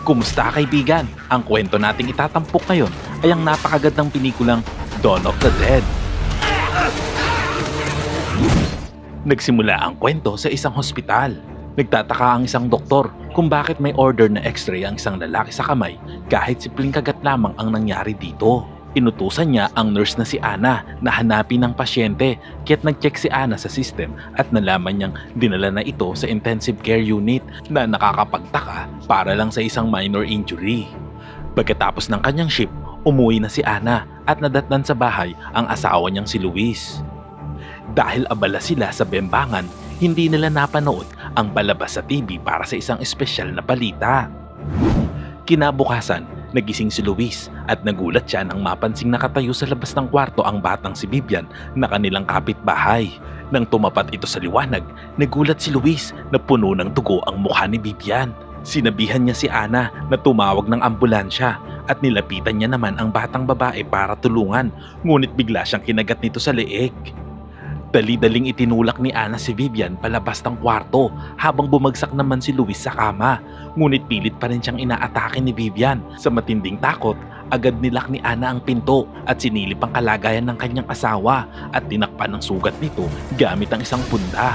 Kumusta kaibigan? Ang kwento nating itatampok ngayon ay ang napakagandang pinikulang Dawn of the Dead. Nagsimula ang kwento sa isang hospital. Nagtataka ang isang doktor kung bakit may order na x-ray ang isang lalaki sa kamay kahit simpleng kagat lamang ang nangyari dito. Inutusan niya ang nurse na si Ana na hanapin ang pasyente kaya't nag-check si Ana sa system at nalaman niyang dinala na ito sa intensive care unit na nakakapagtaka para lang sa isang minor injury. Pagkatapos ng kanyang ship, umuwi na si Ana at nadatnan sa bahay ang asawa niyang si Luis. Dahil abala sila sa bembangan, hindi nila napanood ang palabas sa TV para sa isang espesyal na balita. Kinabukasan, nagising si Luis at nagulat siya nang mapansing nakatayo sa labas ng kwarto ang batang si Vivian na kanilang kapitbahay. Nang tumapat ito sa liwanag, nagulat si Luis na puno ng dugo ang mukha ni Vivian. Sinabihan niya si Ana na tumawag ng ambulansya at nilapitan niya naman ang batang babae para tulungan ngunit bigla siyang kinagat nito sa leeg. Dali-daling itinulak ni Ana si Vivian palabas ng kwarto habang bumagsak naman si Luis sa kama. Ngunit pilit pa rin siyang inaatake ni Vivian. Sa matinding takot, agad nilak ni Ana ang pinto at sinilip ang kalagayan ng kanyang asawa at tinakpan ng sugat nito gamit ang isang punda.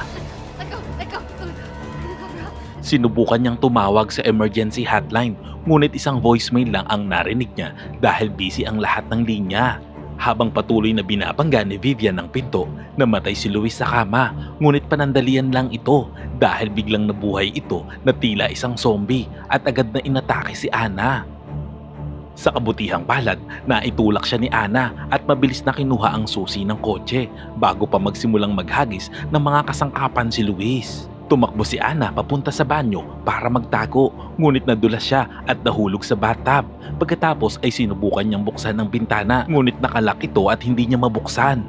Sinubukan niyang tumawag sa emergency hotline ngunit isang voicemail lang ang narinig niya dahil busy ang lahat ng linya. Habang patuloy na binabangga ni Vivian ang pinto, namatay si Luis sa kama ngunit panandalian lang ito dahil biglang nabuhay ito na tila isang zombie at agad na inatake si Ana. Sa kabutihang palad, naitulak siya ni Ana at mabilis na kinuha ang susi ng kotse bago pa magsimulang maghagis ng mga kasangkapan si Luis. Tumakbo si Ana papunta sa banyo para magtago ngunit nadulas siya at nahulog sa bathtub. Pagkatapos ay sinubukan niyang buksan ang bintana ngunit nakalak ito at hindi niya mabuksan.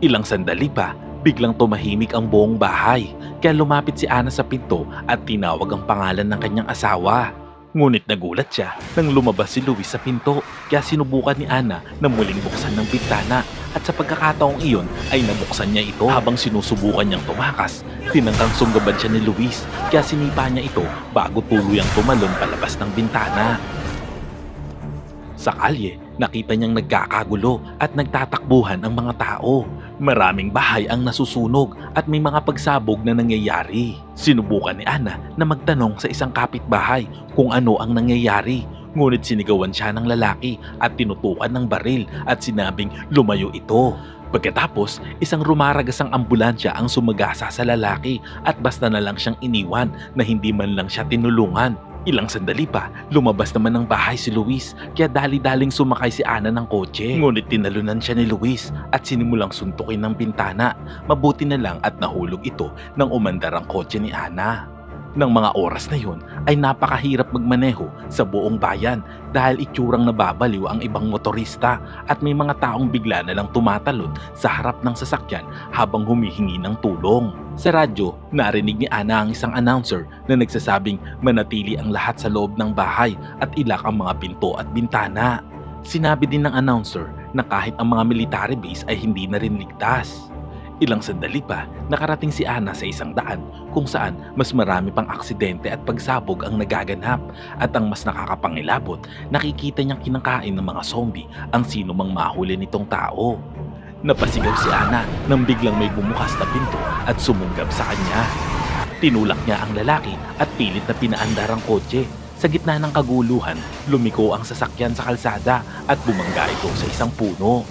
Ilang sandali pa, biglang tumahimik ang buong bahay kaya lumapit si Ana sa pinto at tinawag ang pangalan ng kanyang asawa. Ngunit nagulat siya nang lumabas si Luis sa pinto kaya sinubukan ni Ana na muling buksan ng bintana at sa pagkakataong iyon ay nabuksan niya ito habang sinusubukan niyang tumakas. Tinangkang sunggaban siya ni Luis kaya sinipa niya ito bago tuluyang tumalon palabas ng bintana. Sa kalye, nakita niyang nagkakagulo at nagtatakbuhan ang mga tao. Maraming bahay ang nasusunog at may mga pagsabog na nangyayari. Sinubukan ni Ana na magtanong sa isang kapitbahay kung ano ang nangyayari. Ngunit sinigawan siya ng lalaki at tinutukan ng baril at sinabing lumayo ito. Pagkatapos, isang rumaragasang ambulansya ang sumagasa sa lalaki at basta na lang siyang iniwan na hindi man lang siya tinulungan. Ilang sandali pa, lumabas naman ng bahay si Luis kaya dali-daling sumakay si Ana ng kotse. Ngunit tinalunan siya ni Luis at sinimulang suntukin ng bintana. Mabuti na lang at nahulog ito nang umandar ang kotse ni Ana. Nang mga oras na yun ay napakahirap magmaneho sa buong bayan dahil itsurang nababaliw ang ibang motorista at may mga taong bigla na lang tumatalon sa harap ng sasakyan habang humihingi ng tulong. Sa radyo, narinig ni Ana ang isang announcer na nagsasabing manatili ang lahat sa loob ng bahay at ilak ang mga pinto at bintana. Sinabi din ng announcer na kahit ang mga military base ay hindi na rin ligtas. Ilang sandali pa, nakarating si Ana sa isang daan kung saan mas marami pang aksidente at pagsabog ang nagaganap at ang mas nakakapangilabot, nakikita niyang kinakain ng mga zombie ang sino mang mahuli nitong tao. Napasigaw si Ana nang biglang may bumukas na pinto at sumunggab sa kanya. Tinulak niya ang lalaki at pilit na pinaandar ang kotse. Sa gitna ng kaguluhan, lumiko ang sasakyan sa kalsada at bumangga ito sa isang puno.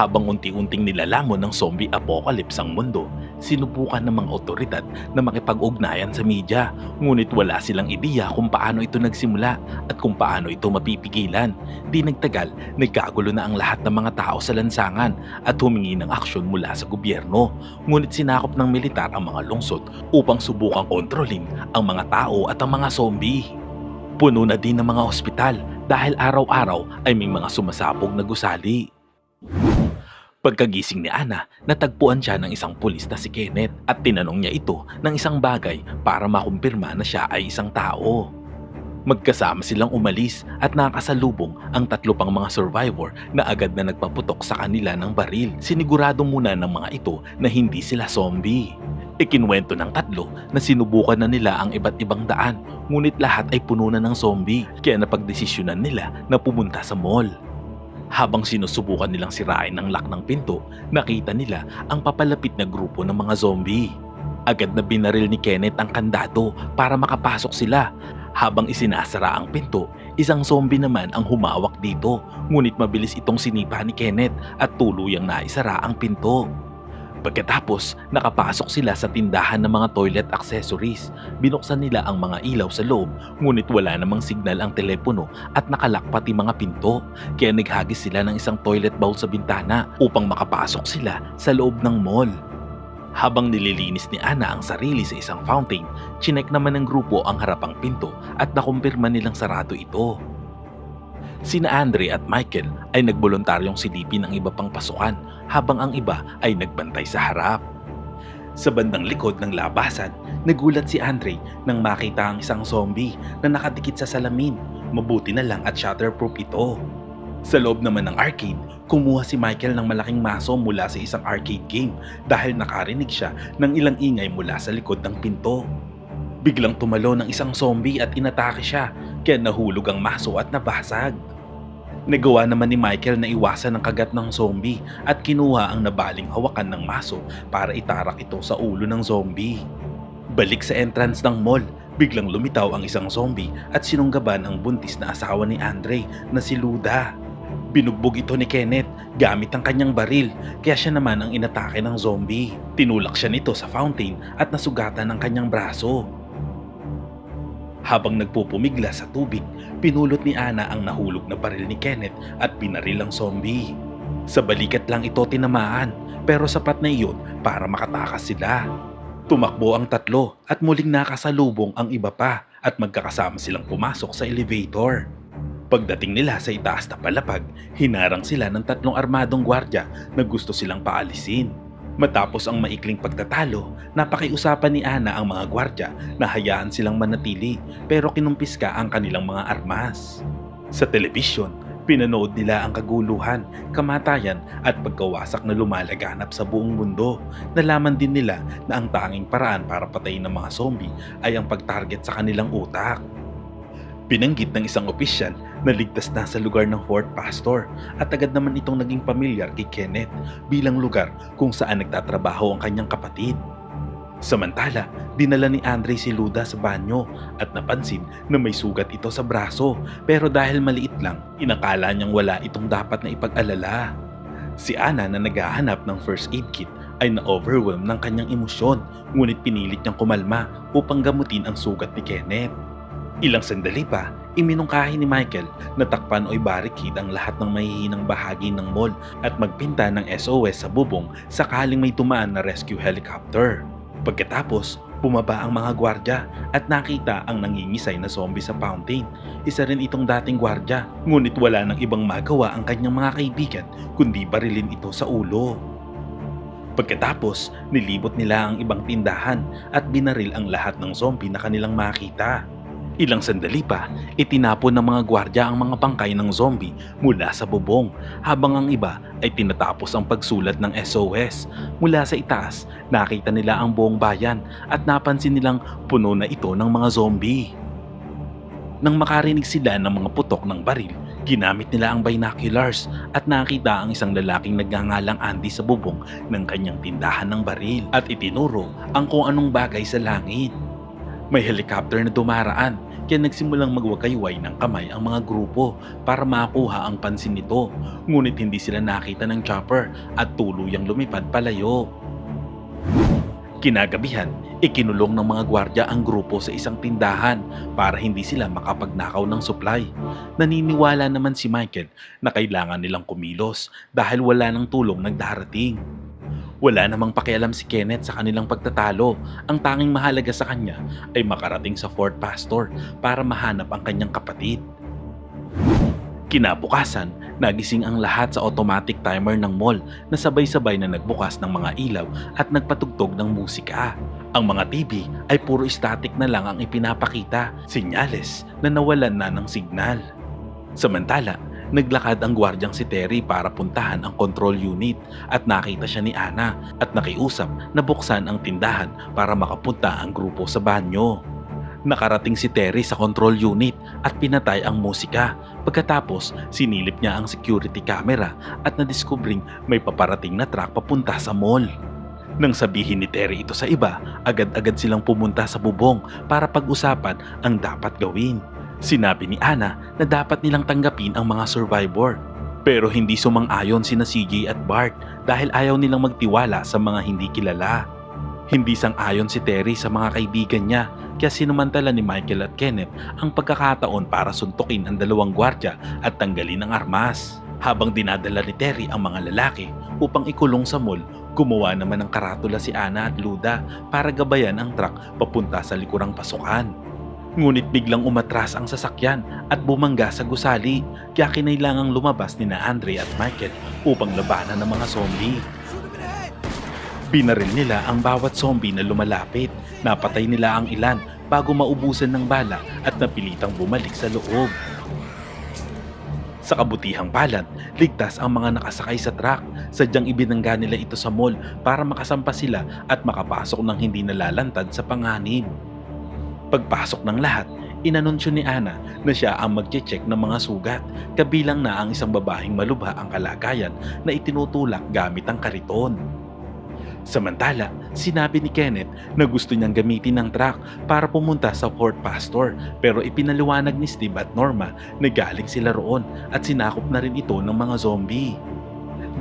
Habang unti-unting nilalamon ng zombie apocalypse ang mundo, sinubukan ng mga otoridad na makipag-ugnayan sa media. Ngunit wala silang ideya kung paano ito nagsimula at kung paano ito mapipigilan. Di nagtagal, nagkagulo na ang lahat ng mga tao sa lansangan at humingi ng aksyon mula sa gobyerno. Ngunit sinakop ng militar ang mga lungsod upang subukang kontrolin ang mga tao at ang mga zombie. Puno na din ng mga ospital dahil araw-araw ay may mga sumasabog na gusali. Pagkagising ni Ana, natagpuan siya ng isang pulis na si Kenneth at tinanong niya ito ng isang bagay para makumpirma na siya ay isang tao. Magkasama silang umalis at nakasalubong ang tatlo pang mga survivor na agad na nagpaputok sa kanila ng baril. Sinigurado muna ng mga ito na hindi sila zombie. Ikinwento ng tatlo na sinubukan na nila ang iba't ibang daan ngunit lahat ay puno na ng zombie kaya napagdesisyonan nila na pumunta sa mall. Habang sinusubukan nilang sirain ang lock ng pinto, nakita nila ang papalapit na grupo ng mga zombie. Agad na binaril ni Kenneth ang kandado para makapasok sila. Habang isinasara ang pinto, isang zombie naman ang humawak dito ngunit mabilis itong sinipa ni Kenneth at tuluyang naisara ang pinto. Pagkatapos, nakapasok sila sa tindahan ng mga toilet accessories. Binuksan nila ang mga ilaw sa loob, ngunit wala namang signal ang telepono at nakalak pati mga pinto. Kaya naghagis sila ng isang toilet bowl sa bintana upang makapasok sila sa loob ng mall. Habang nililinis ni Ana ang sarili sa isang fountain, chinek naman ng grupo ang harapang pinto at nakumpirma nilang sarado ito. Sina Andre at Michael ay nagboluntaryong silipin ang iba pang pasukan habang ang iba ay nagbantay sa harap. Sa bandang likod ng labasan, nagulat si Andre nang makita ang isang zombie na nakadikit sa salamin. Mabuti na lang at shatterproof ito. Sa loob naman ng arcade, kumuha si Michael ng malaking maso mula sa isang arcade game dahil nakarinig siya ng ilang ingay mula sa likod ng pinto. Biglang tumalo ng isang zombie at inatake siya kaya nahulog ang maso at nabasag. Nagawa naman ni Michael na iwasan ang kagat ng zombie at kinuha ang nabaling hawakan ng maso para itarak ito sa ulo ng zombie. Balik sa entrance ng mall, biglang lumitaw ang isang zombie at sinunggaban ang buntis na asawa ni Andre na si Luda. Binugbog ito ni Kenneth gamit ang kanyang baril kaya siya naman ang inatake ng zombie. Tinulak siya nito sa fountain at nasugatan ang kanyang braso. Habang nagpupumigla sa tubig, pinulot ni Ana ang nahulog na baril ni Kenneth at binaril ang zombie. Sa balikat lang ito tinamaan pero sapat na iyon para makatakas sila. Tumakbo ang tatlo at muling nakasalubong ang iba pa at magkakasama silang pumasok sa elevator. Pagdating nila sa itaas na palapag, hinarang sila ng tatlong armadong gwardya na gusto silang paalisin. Matapos ang maikling pagtatalo, napakiusapan ni Ana ang mga gwardya na hayaan silang manatili pero kinumpiska ang kanilang mga armas. Sa telebisyon, pinanood nila ang kaguluhan, kamatayan at pagkawasak na lumalaganap sa buong mundo. Nalaman din nila na ang tanging paraan para patayin ng mga zombie ay ang pagtarget sa kanilang utak. Binanggit ng isang opisyal na ligtas na sa lugar ng Fort Pastor at agad naman itong naging pamilyar kay Kenneth bilang lugar kung saan nagtatrabaho ang kanyang kapatid. Samantala, dinala ni Andre si Luda sa banyo at napansin na may sugat ito sa braso pero dahil maliit lang, inakala niyang wala itong dapat na ipag-alala. Si Ana na naghahanap ng first aid kit ay na-overwhelm ng kanyang emosyon ngunit pinilit niyang kumalma upang gamutin ang sugat ni Kenneth. Ilang sandali pa, iminungkahi ni Michael na takpan o barricade ang lahat ng mahihinang bahagi ng mall at magpinta ng SOS sa bubong sakaling may tumaan na rescue helicopter. Pagkatapos, bumaba ang mga gwardya at nakita ang nangingisay na zombie sa fountain. Isa rin itong dating gwardya, ngunit wala nang ibang magawa ang kanyang mga kaibigan kundi barilin ito sa ulo. Pagkatapos, nilibot nila ang ibang tindahan at binaril ang lahat ng zombie na kanilang makita. Ilang sandali pa, itinapon ng mga gwardya ang mga bangkay ng zombie mula sa bubong habang ang iba ay tinatapos ang pagsulat ng SOS. Mula sa itaas, nakita nila ang buong bayan at napansin nilang puno na ito ng mga zombie. Nang makarinig sila ng mga putok ng baril, ginamit nila ang binoculars at nakita ang isang lalaking nagngangalang Andy sa bubong ng kanyang tindahan ng baril at itinuro ang kung anong bagay sa langit. May helicopter na dumaraan kaya nagsimulang magwakayway ng kamay ang mga grupo para makuha ang pansin nito ngunit hindi sila nakita ng chopper at tuluyang lumipad palayo. Kinagabihan, ikinulong ng mga gwardya ang grupo sa isang tindahan para hindi sila makapagnakaw ng supply. Naniniwala naman si Michael na kailangan nilang kumilos dahil wala ng tulong nagdarating. Wala namang pakialam si Kenneth sa kanilang pagtatalo. Ang tanging mahalaga sa kanya ay makarating sa Fort Pastor para mahanap ang kanyang kapatid. Kinabukasan, nagising ang lahat sa automatic timer ng mall na sabay-sabay na nagbukas ng mga ilaw at nagpatugtog ng musika. Ang mga TV ay puro static na lang ang ipinapakita, sinyales na nawalan na ng signal. Samantala, naglakad ang gwardyang si Terry para puntahan ang control unit at nakita siya ni Ana at nakiusap na buksan ang tindahan para makapunta ang grupo sa banyo. Nakarating si Terry sa control unit at pinatay ang musika. Pagkatapos, sinilip niya ang security camera at nadiskubring may paparating na truck papunta sa mall. Nang sabihin ni Terry ito sa iba, agad-agad silang pumunta sa bubong para pag-usapan ang dapat gawin. Sinabi ni Ana na dapat nilang tanggapin ang mga survivor. Pero hindi sumang-ayon sina CJ at Bart dahil ayaw nilang magtiwala sa mga hindi kilala. Hindi sang-ayon si Terry sa mga kaibigan niya kaya sinumantala ni Michael at Kenneth ang pagkakataon para suntukin ang dalawang gwardya at tanggalin ang armas. Habang dinadala ni Terry ang mga lalaki upang ikulong sa mall, gumawa naman ng karatula si Ana at Luda para gabayan ang truck papunta sa likurang pasukan. Ngunit biglang umatras ang sasakyan at bumangga sa gusali kaya kinailangang lumabas ni na Andre at Michael upang labanan ng mga zombie. Binaril nila ang bawat zombie na lumalapit. Napatay nila ang ilan bago maubusan ng bala at napilitang bumalik sa loob. Sa kabutihang palad, ligtas ang mga nakasakay sa truck. Sadyang ibinangga nila ito sa mall para makasampa sila at makapasok ng hindi nalalantad sa panganib. Pagpasok ng lahat, inanunsyo ni Ana na siya ang magche-check ng mga sugat, kabilang na ang isang babaeng malubha ang kalagayan na itinutulak gamit ang kariton. Samantala, sinabi ni Kenneth na gusto niyang gamitin ang truck para pumunta sa Fort Pastor pero ipinaliwanag ni Steve at Norma na galing sila roon at sinakop na rin ito ng mga zombie.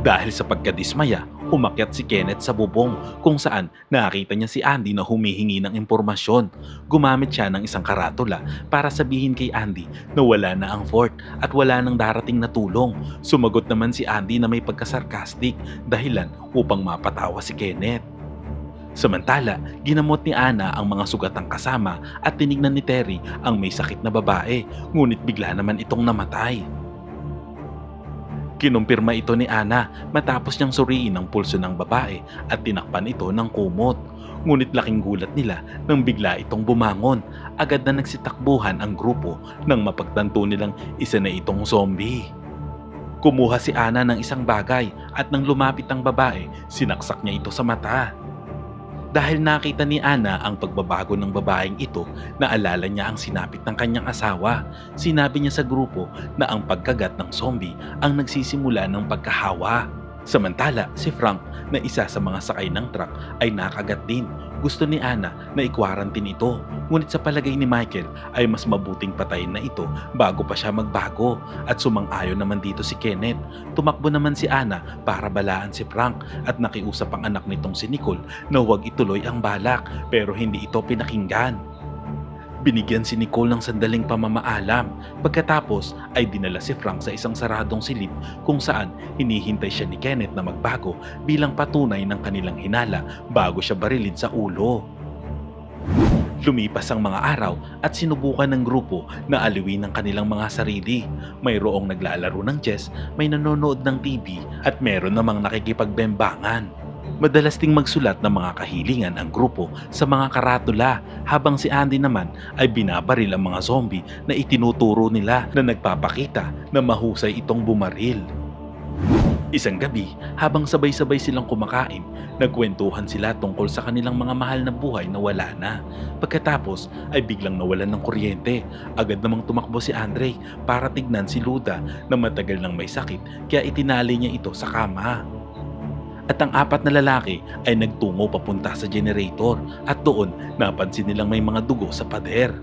Dahil sa pagkadismaya, umakyat si Kenneth sa bubong kung saan nakita niya si Andy na humihingi ng impormasyon. Gumamit siya ng isang karatula para sabihin kay Andy na wala na ang fort at wala nang darating na tulong. Sumagot naman si Andy na may pagkasarkastik dahilan upang mapatawa si Kenneth. Samantala, ginamot ni Ana ang mga sugatang kasama at tinignan ni Terry ang may sakit na babae, ngunit bigla naman itong namatay. Kinumpirma ito ni Ana matapos niyang suriin ang pulso ng babae at tinakpan ito ng kumot. Ngunit laking gulat nila nang bigla itong bumangon. Agad na nagsitakbuhan ang grupo nang mapagtanto nilang isa na itong zombie. Kumuha si Ana ng isang bagay at nang lumapit ang babae, sinaksak niya ito sa mata. Dahil nakita ni Ana ang pagbabago ng babaeng ito, naalala niya ang sinapit ng kanyang asawa. Sinabi niya sa grupo na ang pagkagat ng zombie ang nagsisimula ng pagkahawa. Samantala, si Frank na isa sa mga sakay ng truck ay nakagat din. Gusto ni Ana na i-quarantine ito. Ngunit sa palagay ni Michael ay mas mabuting patayin na ito bago pa siya magbago. At sumang-ayon naman dito si Kenneth. Tumakbo naman si Ana para balaan si Frank at nakiusap ang anak nitong si Nicole na huwag ituloy ang balak pero hindi ito pinakinggan. Binigyan si Nicole ng sandaling pamamaalam. Pagkatapos ay dinala si Frank sa isang saradong silid kung saan hinihintay siya ni Kenneth na magbago bilang patunay ng kanilang hinala bago siya barilin sa ulo. Lumipas ang mga araw at sinubukan ng grupo na aliwin ang kanilang mga sarili. Mayroong naglalaro ng chess, may nanonood ng TV at meron namang nakikipagbembangan. Madalas ding magsulat ng mga kahilingan ang grupo sa mga karatula habang si Andy naman ay binabaril ang mga zombie na itinuturo nila na nagpapakita na mahusay itong bumaril. Isang gabi, habang sabay-sabay silang kumakain, nagkwentuhan sila tungkol sa kanilang mga mahal na buhay na wala na. Pagkatapos ay biglang nawalan ng kuryente. Agad namang tumakbo si Andre para tignan si Luda na matagal nang may sakit kaya itinali niya ito sa kama. At ang apat na lalaki ay nagtungo papunta sa generator at doon napansin nilang may mga dugo sa pader.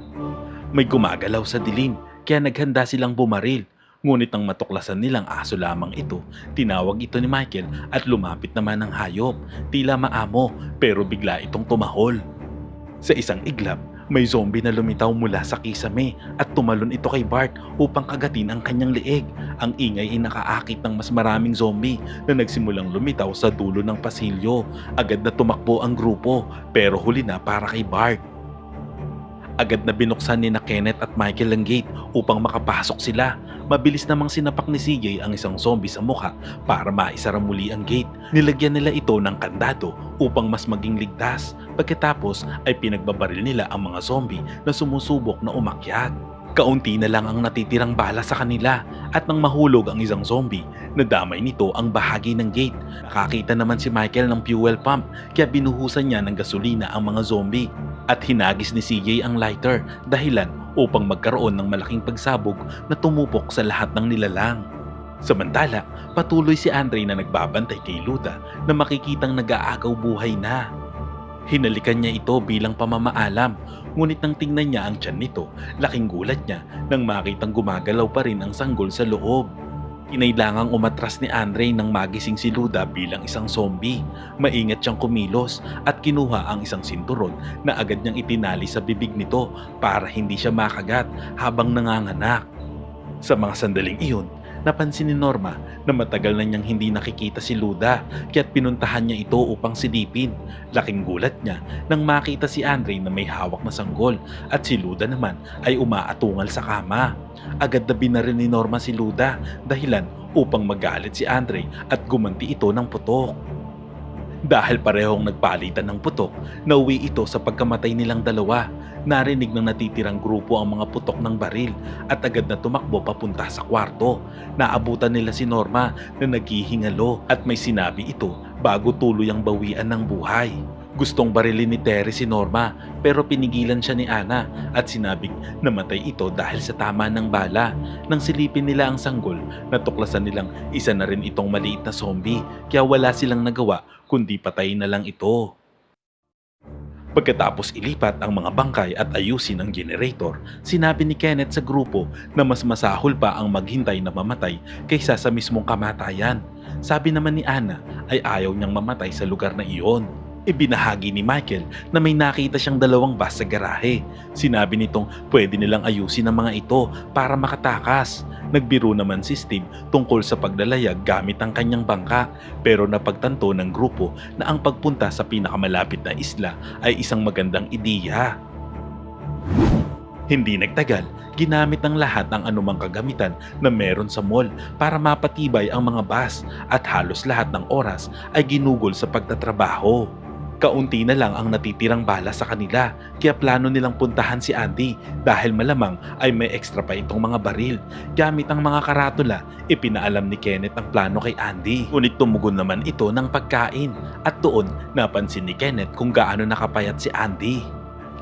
May gumagalaw sa dilim kaya naghanda silang bumaril. Ngunit ang matuklasan nilang aso lamang ito, tinawag ito ni Michael at lumapit naman ang hayop. Tila maamo pero bigla itong tumahol. Sa isang iglap, may zombie na lumitaw mula sa kisame at tumalon ito kay Bart upang kagatin ang kanyang leeg. Ang ingay ay nakaakit ng mas maraming zombie na nagsimulang lumitaw sa dulo ng pasilyo. Agad na tumakbo ang grupo pero huli na para kay Bart. Agad na binuksan ni na Kenneth at Michael ang gate upang makapasok sila. Mabilis namang sinapak ni CJ ang isang zombie sa mukha para maisara muli ang gate. Nilagyan nila ito ng kandado upang mas maging ligtas. Pagkatapos ay pinagbabaril nila ang mga zombie na sumusubok na umakyat. Kaunti na lang ang natitirang bala sa kanila at nang mahulog ang isang zombie, nadamay nito ang bahagi ng gate. Nakakita naman si Michael ng fuel pump kaya binuhusan niya ng gasolina ang mga zombie at hinagis ni CJ ang lighter dahilan upang magkaroon ng malaking pagsabog na tumupok sa lahat ng nilalang. Samantala, patuloy si Andre na nagbabantay kay Luda na makikitang nag-aagaw buhay na. Hinalikan niya ito bilang pamamaalam, ngunit nang tingnan niya ang tiyan nito, laking gulat niya nang makitang gumagalaw pa rin ang sanggol sa loob. Kinailangang umatras ni Andre nang magising si Luda bilang isang zombie. Maingat siyang kumilos at kinuha ang isang sinturon na agad niyang itinali sa bibig nito para hindi siya makagat habang nanganganak. Sa mga sandaling iyon, napansin ni Norma na matagal na niyang hindi nakikita si Luda kaya't pinuntahan niya ito upang silipin. Laking gulat niya nang makita si Andre na may hawak na sanggol at si Luda naman ay umaatungal sa kama. Agad na binaril ni Norma si Luda dahilan upang magalit si Andre at gumanti ito ng putok. Dahil parehong nagpalitan ng putok, nauwi ito sa pagkamatay nilang dalawa. Narinig ng natitirang grupo ang mga putok ng baril at agad na tumakbo papunta sa kwarto. Naabutan nila si Norma na naghihingalo at may sinabi ito bago tuluyang bawian ng buhay. Gustong barilin ni Terry si Norma pero pinigilan siya ni Ana at sinabing namatay ito dahil sa tama ng bala. Nang silipin nila ang sanggol, natuklasan nilang isa na rin itong maliit na zombie kaya wala silang nagawa kundi patayin na lang ito. Pagkatapos ilipat ang mga bangkay at ayusin ang generator, sinabi ni Kenneth sa grupo na mas masahol pa ang maghintay na mamatay kaysa sa mismong kamatayan. Sabi naman ni Ana ay ayaw niyang mamatay sa lugar na iyon. Ibinahagi ni Michael na may nakita siyang dalawang bus sa garahe. Sinabi nitong pwede nilang ayusin ang mga ito para makatakas. Nagbiro naman si Steve tungkol sa paglalayag gamit ang kanyang bangka pero napagtanto ng grupo na ang pagpunta sa pinakamalapit na isla ay isang magandang ideya. Hindi nagtagal, ginamit ng lahat ang anumang kagamitan na meron sa mall para mapatibay ang mga bus at halos lahat ng oras ay ginugol sa pagtatrabaho. Kaunti na lang ang natitirang bala sa kanila kaya plano nilang puntahan si Andy dahil malamang ay may extra pa itong mga baril. Gamit ang mga karatula, ipinaalam ni Kenneth ang plano kay Andy. Ngunit tumugon naman ito ng pagkain at doon napansin ni Kenneth kung gaano nakapayat si Andy.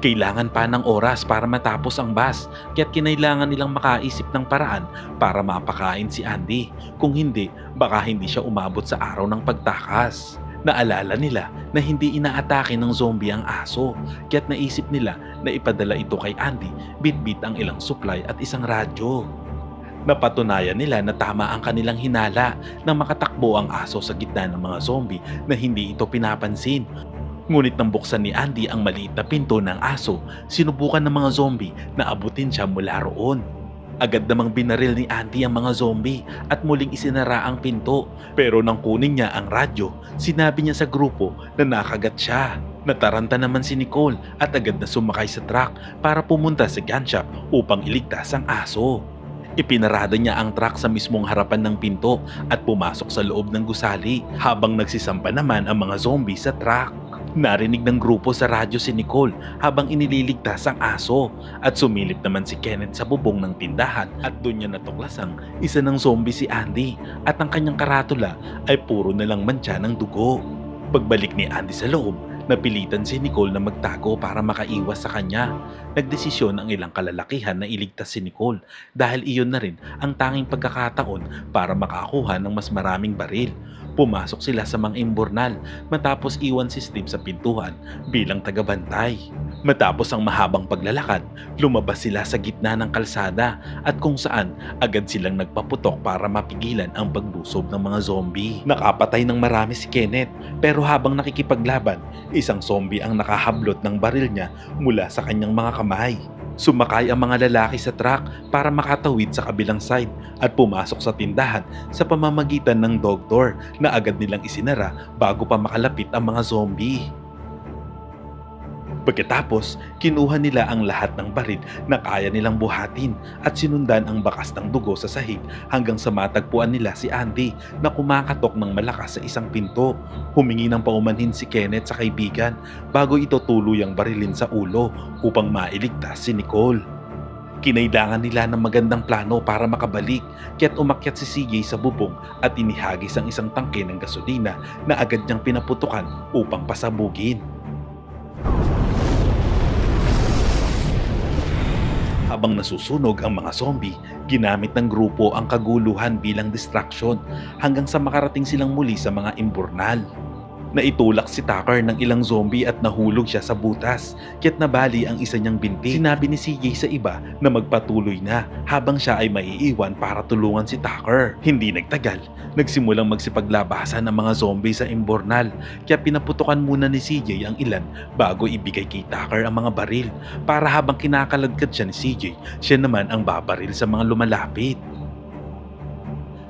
Kailangan pa ng oras para matapos ang bus kaya't kinailangan nilang makaisip ng paraan para mapakain si Andy. Kung hindi, baka hindi siya umabot sa araw ng pagtakas. Naalala nila na hindi inaatake ng zombie ang aso, kaya't naisip nila na ipadala ito kay Andy bit-bit ang ilang supply at isang radyo. Napatunayan nila na tama ang kanilang hinala na makatakbo ang aso sa gitna ng mga zombie na hindi ito pinapansin. Ngunit nang buksan ni Andy ang maliit na pinto ng aso, sinubukan ng mga zombie na abutin siya mula roon. Agad namang binaril ni Andy ang mga zombie at muling isinara ang pinto. Pero nang kunin niya ang radyo, sinabi niya sa grupo na nakagat siya. Nataranta naman si Nicole at agad na sumakay sa truck para pumunta sa gun shop upang iligtas ang aso. Ipinarada niya ang truck sa mismong harapan ng pinto at pumasok sa loob ng gusali habang nagsisampa naman ang mga zombie sa truck. Narinig ng grupo sa radyo si Nicole habang inililigtas ang aso at sumilip naman si Kenneth sa bubong ng tindahan at doon niya natuklasang isa ng zombie si Andy at ang kanyang karatula ay puro na lang mantsa ng dugo. Pagbalik ni Andy sa loob, napilitan si Nicole na magtago para makaiwas sa kanya. Nagdesisyon ang ilang kalalakihan na iligtas si Nicole dahil iyon na rin ang tanging pagkakataon para makakuha ng mas maraming baril. Pumasok sila sa mga imburnal matapos iwan si Steve sa pintuan bilang tagabantay. Matapos ang mahabang paglalakad, lumabas sila sa gitna ng kalsada at kung saan agad silang nagpaputok para mapigilan ang pagbusob ng mga zombie. Nakapatay ng marami si Kenneth pero habang nakikipaglaban, isang zombie ang nakahablot ng baril niya mula sa kanyang mga kamay. Sumakay ang mga lalaki sa truck para makatawid sa kabilang side at pumasok sa tindahan sa pamamagitan ng dog door na agad nilang isinara bago pa makalapit ang mga zombie. Pagkatapos, kinuha nila ang lahat ng barid na kaya nilang buhatin at sinundan ang bakas ng dugo sa sahig hanggang sa matagpuan nila si Andy na kumakatok ng malakas sa isang pinto. Humingi ng paumanhin si Kenneth sa kaibigan bago ito tuluyang barilin sa ulo upang mailigtas si Nicole. Kinailangan nila ng magandang plano para makabalik kaya't umakyat si CJ sa bubong at inihagis ang isang tangke ng gasolina na agad niyang pinaputukan upang pasabugin. Habang nasusunog ang mga zombie, ginamit ng grupo ang kaguluhan bilang distraction hanggang sa makarating silang muli sa mga imburnal. Naitulak si Tucker ng ilang zombie at nahulog siya sa butas, kaya't nabali ang isa niyang binti. Sinabi ni CJ sa iba na magpatuloy na habang siya ay maiiwan para tulungan si Tucker. Hindi nagtagal, nagsimulang magsipaglabasan ang mga zombie sa imburnal, kaya pinaputukan muna ni CJ ang ilan bago ibigay kay Tucker ang mga baril para habang kinakaladkad siya ni CJ, siya naman ang babaril sa mga lumalapit.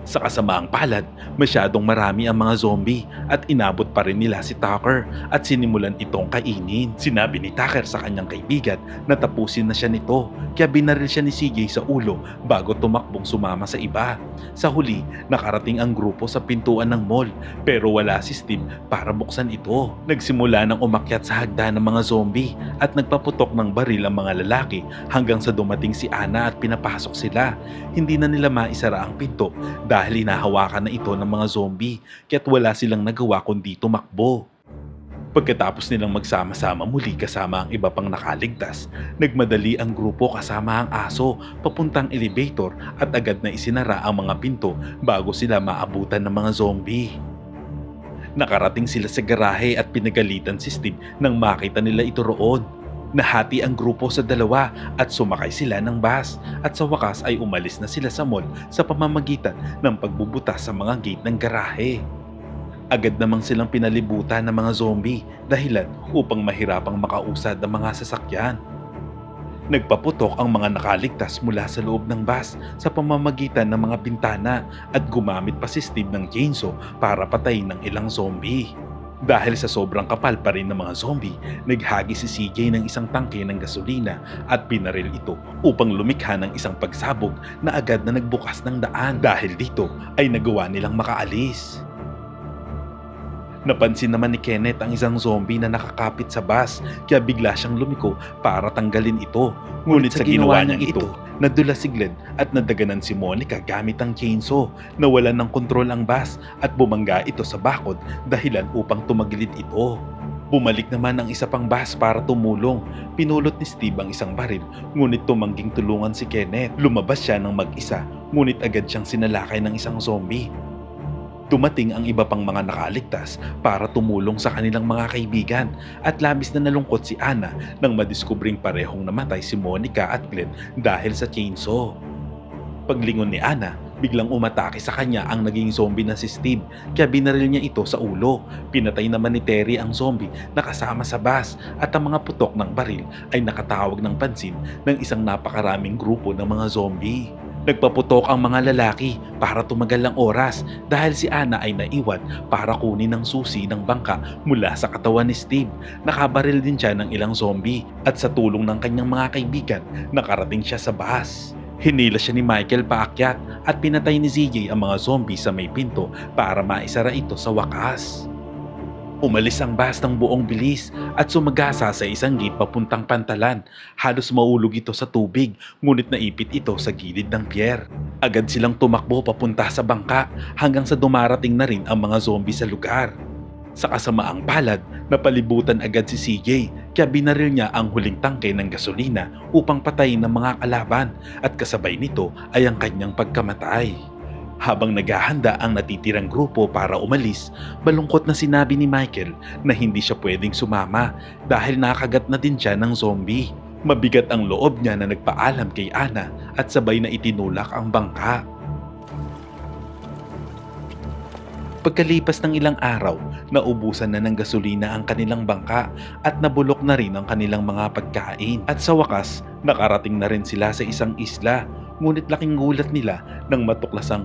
Sa kasamaang palad, masyadong marami ang mga zombie at inabot pa rin nila si Tucker at sinimulan itong kainin. Sinabi ni Tucker sa kanyang kaibigan na tapusin na siya nito kaya binaril siya ni CJ sa ulo bago tumakbong sumama sa iba. Sa huli, nakarating ang grupo sa pintuan ng mall pero wala si Steve para buksan ito. Nagsimula ng umakyat sa hagdan ng mga zombie at nagpaputok ng baril ang mga lalaki hanggang sa dumating si Ana at pinapasok sila. Hindi na nila maisara ang pinto dahil hinahawakan na ito ng mga zombie kaya't wala silang nagawa kundi tumakbo. Pagkatapos nilang magsama-sama muli kasama ang iba pang nakaligtas, nagmadali ang grupo kasama ang aso papuntang elevator at agad na isinara ang mga pinto bago sila maabutan ng mga zombie. Nakarating sila sa garahe at pinagalitan si Steve nang makita nila ito roon. Nahati ang grupo sa dalawa at sumakay sila ng bus at sa wakas ay umalis na sila sa mall sa pamamagitan ng pagbubutas sa mga gate ng garahe. Agad namang silang pinalibutan ng mga zombie dahilan upang mahirapang makausad ang mga sasakyan. Nagpaputok ang mga nakaligtas mula sa loob ng bus sa pamamagitan ng mga bintana at gumamit pa si Steve ng chainsaw para patayin ng ilang zombie. Dahil sa sobrang kapal pa rin ng mga zombie, naghagi si CJ ng isang tangke ng gasolina at pinaril ito upang lumikha ng isang pagsabog na agad na nagbukas ng daan. Dahil dito ay nagawa nilang makaalis. Napansin naman ni Kenneth ang isang zombie na nakakapit sa bus kaya bigla siyang lumiko para tanggalin ito. Ngunit sa ginawa niyang ito, nadula si Glenn at nadaganan si Monica gamit ang chainsaw. Nawalan ng kontrol ang bus at bumangga ito sa bakod dahilan upang tumagilid ito. Bumalik naman ang isa pang bus para tumulong. Pinulot ni Steve ang isang baril, ngunit tumangging tulungan si Kenneth. Lumabas siya ng mag-isa, ngunit agad siyang sinalakay ng isang zombie. Dumating ang iba pang mga nakaligtas para tumulong sa kanilang mga kaibigan at labis na nalungkot si Ana nang madiskubring parehong namatay si Monica at Glenn dahil sa chainsaw. Paglingon ni Ana, biglang umatake sa kanya ang naging zombie na si Steve kaya binaril niya ito sa ulo. Pinatay naman ni Terry ang zombie na kasama sa bus at ang mga putok ng baril ay nakatawag ng pansin ng isang napakaraming grupo ng mga zombie. Nagpaputok ang mga lalaki para tumagal ng oras dahil si Ana ay naiwan para kunin ang susi ng bangka mula sa katawan ni Steve. Nakabaril din siya ng ilang zombie at sa tulong ng kanyang mga kaibigan, nakarating siya sa bus. Hinila siya ni Michael paakyat at pinatay ni ZJ ang mga zombie sa may pinto para maisara ito sa wakas. Umalis ang bus ng buong bilis at sumagasa sa isang gate papuntang pantalan. Halos maulog ito sa tubig, ngunit naipit ito sa gilid ng pier. Agad silang tumakbo papunta sa bangka hanggang sa dumarating na rin ang mga zombie sa lugar. Sa kasamaang palad, napalibutan agad si CJ kaya binaril niya ang huling tangke ng gasolina upang patayin ng mga kalaban at kasabay nito ay ang kanyang pagkamatay. Habang naghahanda ang natitirang grupo para umalis, balungkot na sinabi ni Michael na hindi siya pwedeng sumama dahil nakagat na din siya ng zombie. Mabigat ang loob niya na nagpaalam kay Ana at sabay na itinulak ang bangka. Pagkalipas ng ilang araw, naubusan na ng gasolina ang kanilang bangka at nabulok na rin ang kanilang mga pagkain. At sa wakas, nakarating na rin sila sa isang isla. Ngunit laking gulat nila nang matuklasang